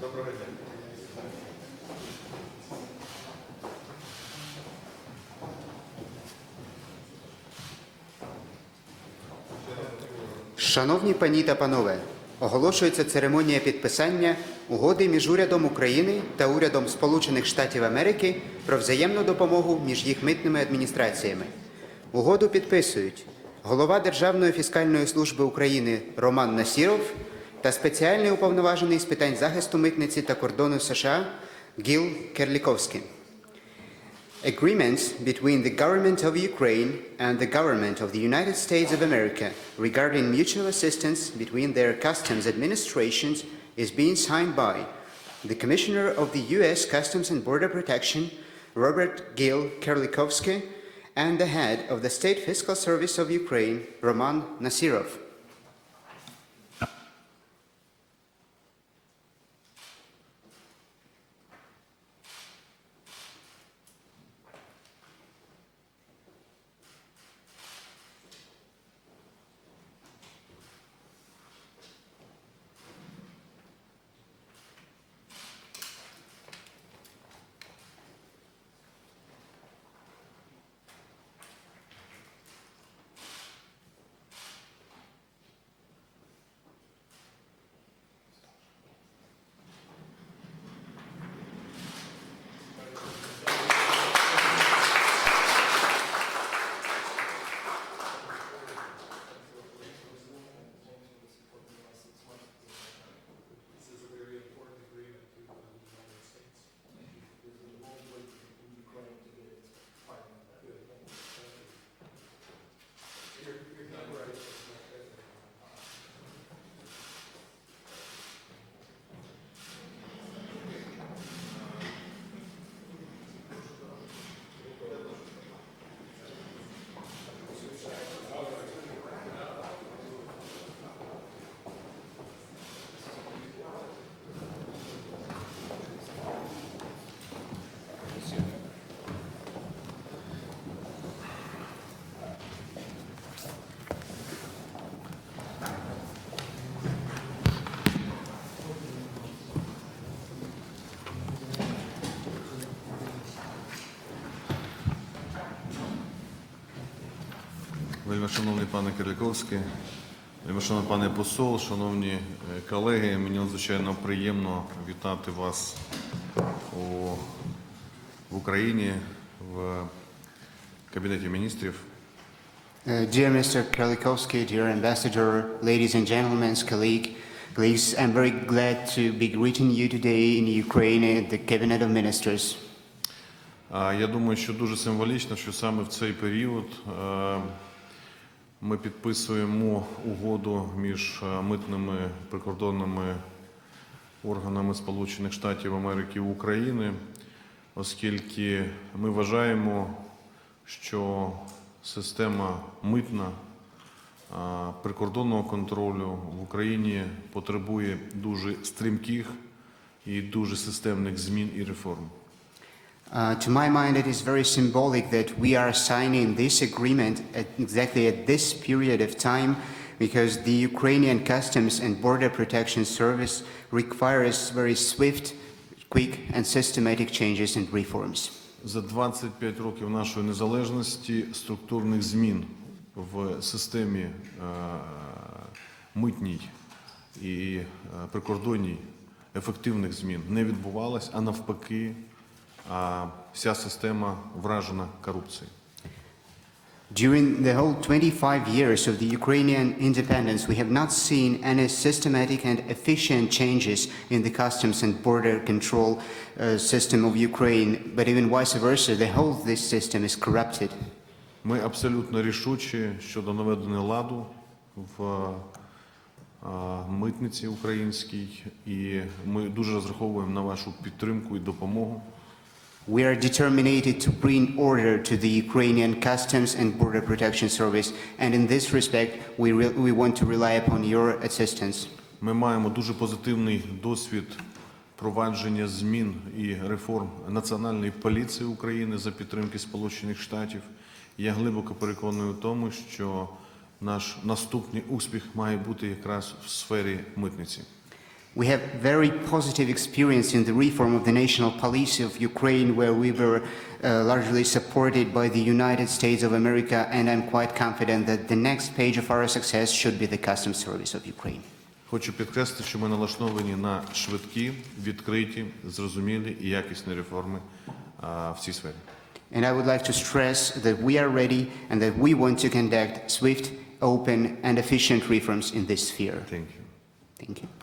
Доброго дня. Шановні пані та панове, оголошується церемонія підписання угоди між урядом України та урядом Сполучених Штатів Америки про взаємну допомогу між їх митними адміністраціями. Угоду підписують голова Державної фіскальної служби України Роман Насіров та спеціальний уповноважений з питань захисту митниці та кордону США Гіл Керліковський. Agreements between the government of Ukraine and the government of the United States of America regarding mutual assistance between their customs administrations is being signed by the Commissioner of the U.S. Customs and Border Protection, Robert Gil Kerlikovsky, and the head of the State Fiscal Service of Ukraine, Roman Nasirov. Вельмишановний пане Кириковський, вельмишановний пане посол, шановні е, колеги, мені надзвичайно приємно вітати вас у, в Україні в Кабінеті міністрів. Uh, dear Mr. Kerlikovsky, dear Ambassador, ladies and gentlemen, colleague, colleagues, I'm very glad to be greeting you today in Ukraine at the Cabinet of Ministers. Я думаю, що дуже символічно, що саме в цей період е, ми підписуємо угоду між е, митними прикордонними органами Сполучених Штатів Америки і України, оскільки ми вважаємо, що система митна прикордонного контролю в Україні потребує дуже стрімких і дуже системних змін і реформ. Uh, to my mind, it is very symbolic that we are signing this agreement at exactly at this period of time because the Ukrainian Customs and Border Protection Service requires very swift, quick, and systematic changes and reforms. За 25 років нашої незалежності структурних змін в системі е, митній і е, прикордонній ефективних змін не відбувалось, а навпаки, а, вся система вражена корупцією. During the whole 25 years of the Ukrainian independence, we have not seen any systematic and efficient changes in the customs and border control uh, system of Ukraine, but even vice versa, the whole of this system is corrupted. Ми абсолютно рішучі щодо наведення ладу в митниці українській, і ми дуже розраховуємо на вашу підтримку і допомогу. We are determined to bring order to the Ukrainian Customs and Border Protection Service, and in this respect, we, we want to rely upon your assistance. Ми маємо дуже позитивний досвід впровадження змін і реформ Національної поліції України за підтримки Сполучених Штатів. Я глибоко переконаний у тому, що наш наступний успіх має бути якраз в сфері митниці. We have very positive experience in the reform of the national police of Ukraine, where we were uh, largely supported by the United States of America, and I'm quite confident that the next page of our success should be the customs service of Ukraine. Хочу підкреслити, що ми налаштовані на швидкі, відкриті, зрозумілі і якісні реформи а, в цій сфері. And I would like to stress that we are ready and that we want to conduct swift, open, and efficient reforms in this sphere. Thank you. Thank you.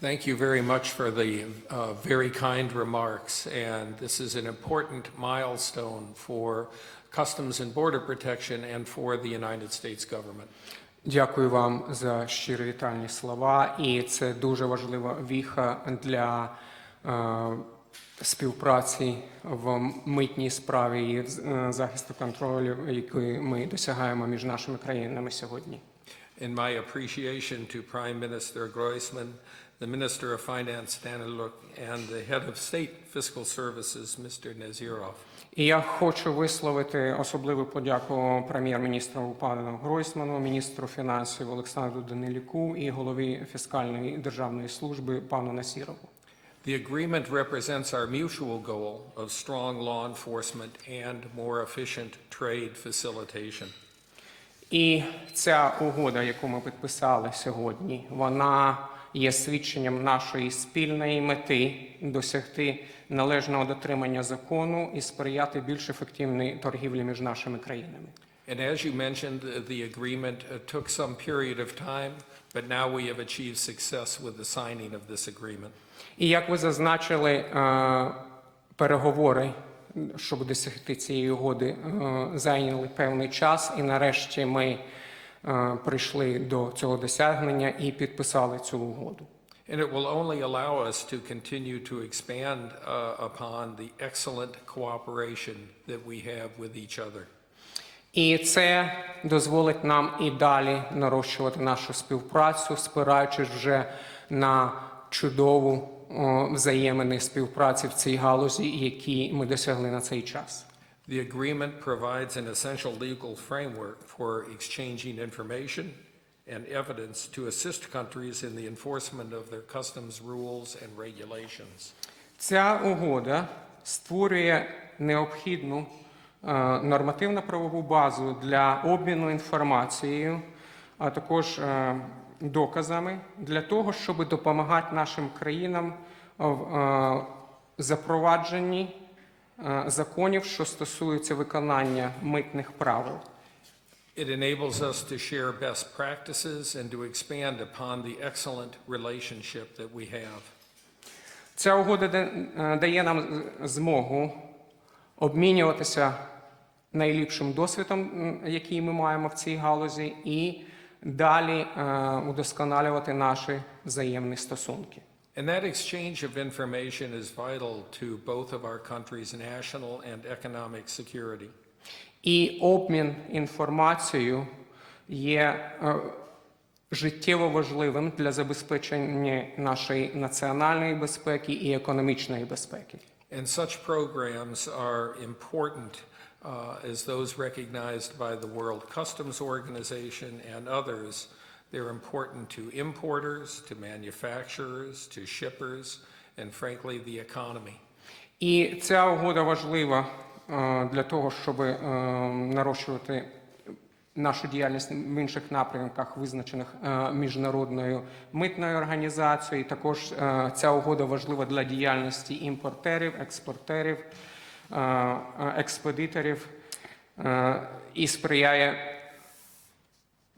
Thank you very much for the uh, very kind remarks, and this is an important milestone for Customs and Border Protection and for the United States government. Дякую вам за щирі вітальні слова, і це дуже важлива віха для е, співпраці в митній справі і е, захисту контролю, який ми досягаємо між нашими країнами сьогодні. In my appreciation to Prime Minister Groisman, the Minister of Finance Daniluk, and the Head of State Fiscal Services, Mr. Nazirov. І я хочу висловити особливу подяку прем'єр-міністру пану Гройсману, міністру фінансів Олександру Данилюку і голові фіскальної державної служби пану Насірову. The agreement represents our mutual goal of strong law enforcement and more efficient trade facilitation. І ця угода, яку ми підписали сьогодні, вона є свідченням нашої спільної мети досягти належного дотримання закону і сприяти більш ефективній торгівлі між нашими країнами. And as you mentioned, the agreement uh, took some period of time, but now we have achieved success with the signing of this agreement. І як ви зазначили, е, переговори, щоб досягти цієї угоди, е, зайняли певний час, і нарешті ми прийшли до цього досягнення і підписали цю угоду. And it will only allow us to continue to expand uh, upon the excellent cooperation that we have with each other. І це дозволить нам і далі нарощувати нашу співпрацю, спираючись вже на чудову взаємини співпраці в цій галузі, які ми досягли на цей час. The agreement provides an essential legal framework for exchanging information and evidence to assist countries in the enforcement of their customs rules and regulations. Ця угода створює необхідну е, нормативно-правову базу для обміну інформацією, а також е, доказами для того, щоб допомагати нашим країнам в е, запровадженні е, законів, що стосуються виконання митних правил. It enables us to share best practices and to expand upon the excellent relationship that we have. Ця угода е, дає нам змогу обмінюватися найліпшим досвідом, який ми маємо в цій галузі, і далі е, удосконалювати наші взаємні стосунки. And that exchange of information is vital to both of our countries' national and economic security. І обмін інформацією є е, життєво важливим для забезпечення нашої національної безпеки і економічної безпеки. And such programs are important uh, as those recognized by the World Customs Organization and others. They're important to importers, to manufacturers, to shippers, and frankly, the economy. І ця угода важлива е, для того, щоб е, нарощувати нашу діяльність в інших напрямках, визначених е, міжнародною митною організацією. Також ця угода важлива для діяльності імпортерів, експортерів, експедиторів і сприяє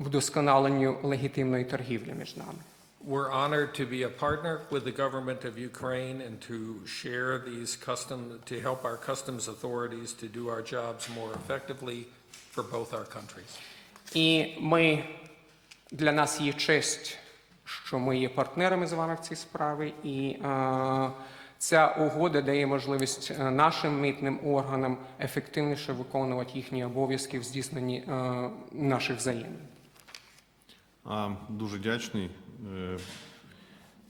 вдосконаленню легітимної торгівлі між нами. We're honored to be a partner with the government of Ukraine and to share these custom, to help our customs authorities to do our jobs more effectively for both our countries. І ми для нас є честь, що ми є партнерами з вами в цій справі, і е, ця угода дає можливість е, нашим митним органам ефективніше виконувати їхні обов'язки в здійсненні е, наших взаємин. Дуже вдячний е,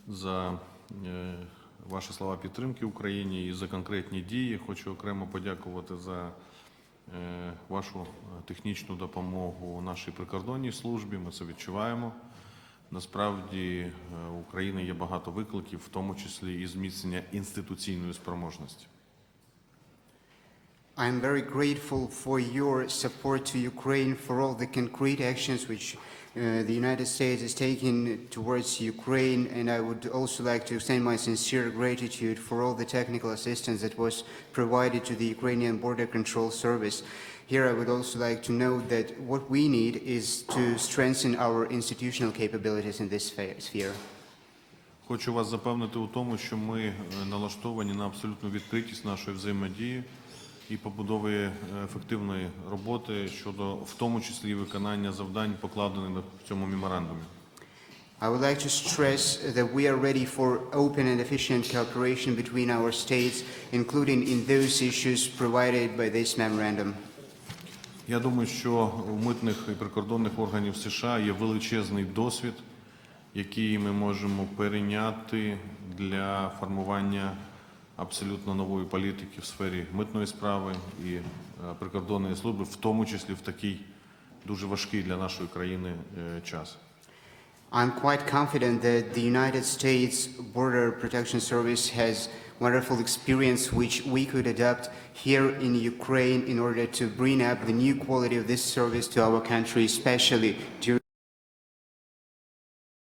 за е, ваші слова підтримки Україні і за конкретні дії. Хочу окремо подякувати за е, вашу технічну допомогу нашій прикордонній службі. Ми це відчуваємо. Насправді е, у України є багато викликів, в тому числі і зміцнення інституційної спроможності. I'm very grateful for your support to Ukraine, for all the concrete actions which uh, the United States is taking towards Ukraine, and I would also like to extend my sincere gratitude for all the technical assistance that was provided to the Ukrainian Border Control Service. Here, I would also like to note that what we need is to strengthen our institutional capabilities in this sphe- sphere. Хочу вас запевнити у тому, що ми е, налаштовані на абсолютну відкритість нашої взаємодії І побудови е, ефективної роботи щодо, в тому числі, виконання завдань, покладених в цьому меморандумі. I would like to stress that we are ready for open and efficient cooperation between our states, including in those issues provided by this memorandum. Я думаю, що у митних і прикордонних органів США є величезний досвід, який ми можемо перейняти для формування абсолютно нової політики в сфері митної справи і е, прикордонної служби, в тому числі в такий дуже важкий для нашої країни е, час. I'm quite confident that the United States Border Protection Service has wonderful experience which we could adopt here in Ukraine in order to bring up the new quality of this service to our country, especially during